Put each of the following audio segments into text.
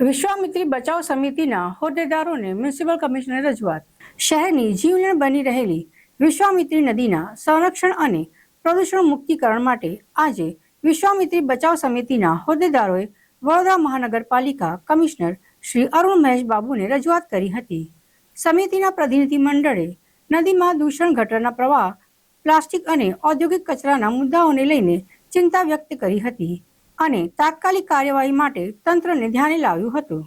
વિશ્વામિત્રી બચાવ સમિતિના હોદ્દેદારોને municipal commissioner રજૂઆત. શહેરની જીવલેણ બની રહેલી વિશ્વામિત્રી નદીના સંરક્ષણ અને પ્રદૂષણ મુક્તિકરણ માટે આજે વિશ્વામિત્રી બચાવ સમિતિના હોદ્દેદારોએ વડોદરા મહાનગરપાલિકા કમિશનર શ્રી અરુણ મહેશ બાબુને રજૂઆત કરી હતી. સમિતિના પ્રતિનિધિ મંડળે નદીમાં દૂષણ ઘટના પ્રવાહ, પ્લાસ્ટિક અને ઔદ્યોગિક કચરાના મુદ્દાઓને લઈને ચિંતા વ્યક્ત કરી હતી. અને તાત્કાલિક કાર્યવાહી માટે તંત્રને ધ્યાને લાવ્યું હતું.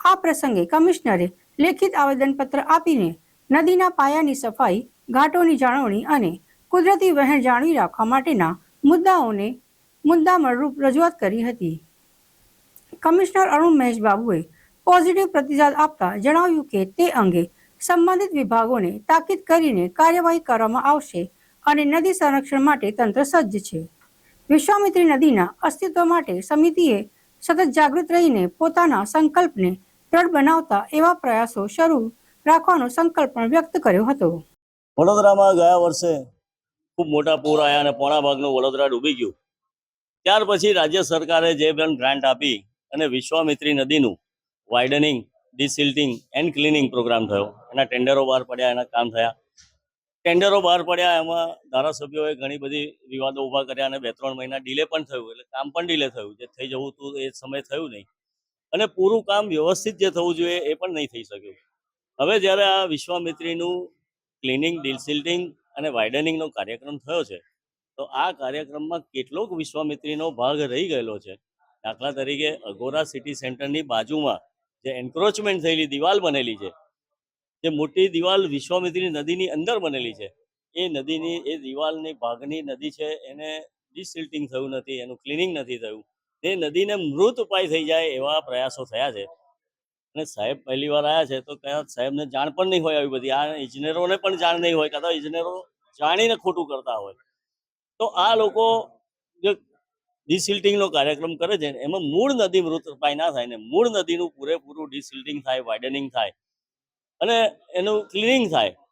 આ પ્રસંગે કમિશનરે લેખિત આવેદનપત્ર આપીને નદીના પાયાની સફાઈ, ઘાટોની જાળવણી અને કુદરતી વહેણ જાળવી રાખવા માટેના મુદ્દાઓને મુદ્દામળરૂપ રજૂઆત કરી હતી. કમિશનર અરુણ મહેશ બાબુએ પોઝિટિવ પ્રતિસાદ આપતા જણાવ્યું કે તે અંગે સંબંધિત વિભાગોને તાકીદ કરીને કાર્યવાહી કરવામાં આવશે અને નદી સંરક્ષણ માટે તંત્ર સજ્જ છે. વિશ્વામિત્રી નદીના અસ્તિત્વ માટે સમિતિએ સતત જાગૃત રહીને પોતાના સંકલ્પને દ્રઢ બનાવતા એવા પ્રયાસો શરૂ રાખવાનો સંકલ્પ પણ વ્યક્ત કર્યો હતો. વડોદરામાં ગયા વર્ષે ખૂબ મોટા પૂર આવ્યા અને પોણા ભાગનું વડોદરા ડૂબી ગયું. ત્યાર પછી રાજ્ય સરકારે જે પણ ગ્રાન્ટ આપી અને વિશ્વામિત્રી નદીનું widening desilting and cleaning programme થયો. એના ટેન્ડરો બહાર પડ્યા, એના કામ થયા. ટેન્ડરો બહાર પડ્યા, એમાં ધારાસભ્યોએ ઘણી બધી વિવાદો ઊભા કર્યા અને બે ત્રણ મહિના ડિલે પણ થયું, એટલે કામ પણ ડિલે થયું, જે થઈ જવું હતું એ સમય થયું નહીં. અને પૂરું કામ વ્યવસ્થિત જે થવું જોઈએ એ પણ નહીં થઈ શક્યું. હવે જ્યારે આ વિશ્વામિત્રીનું ક્લિનિંગ ડિસિલ્ટિંગ અને વાઇડનિંગનો કાર્યક્રમ થયો છે, તો આ કાર્યક્રમમાં કેટલોક વિશ્વામિત્રીનો ભાગ રહી ગયેલો છે. દાખલા તરીકે, અગોરા સિટી સેન્ટરની બાજુમાં જે એન્ક્રોચમેન્ટ થયેલી દિવાલ બનેલી છે જે મોટી દિવાલ વિશ્વામિત્રી નદીની અંદર બનેલી છે. એ નદીની, એ દિવાલની ભાગની નદી છે. એને ડિસિલ્ટિંગ થયું નથી, એનું ક્લિનિંગ નથી થયું. તે નદીને મૃત ઉપાય થઈ જાય એવા પ્રયાસો થયા છે. અને સાહેબ પહેલી વાર આવ્યા છે તો કદાચ સાહેબને જાણ પણ નહીં હોય આવી બધી. આ ઇજનેરોને પણ જાણ નહીં હોય કદાચ ઇજનેરો જાણીને ખોટું કરતા હોય. તો આ લોકો જે ડિસિલ્ટિંગનો કાર્યક્રમ કરે છે એમાં મૂળ નદી મૃત ઉપાય ના થાય ને, મૂળ નદીનું પૂરેપૂરું ડિસિલ્ટિંગ થાય, વાઇડનિંગ થાય. અને એનું ક્લિનિંગ થાય.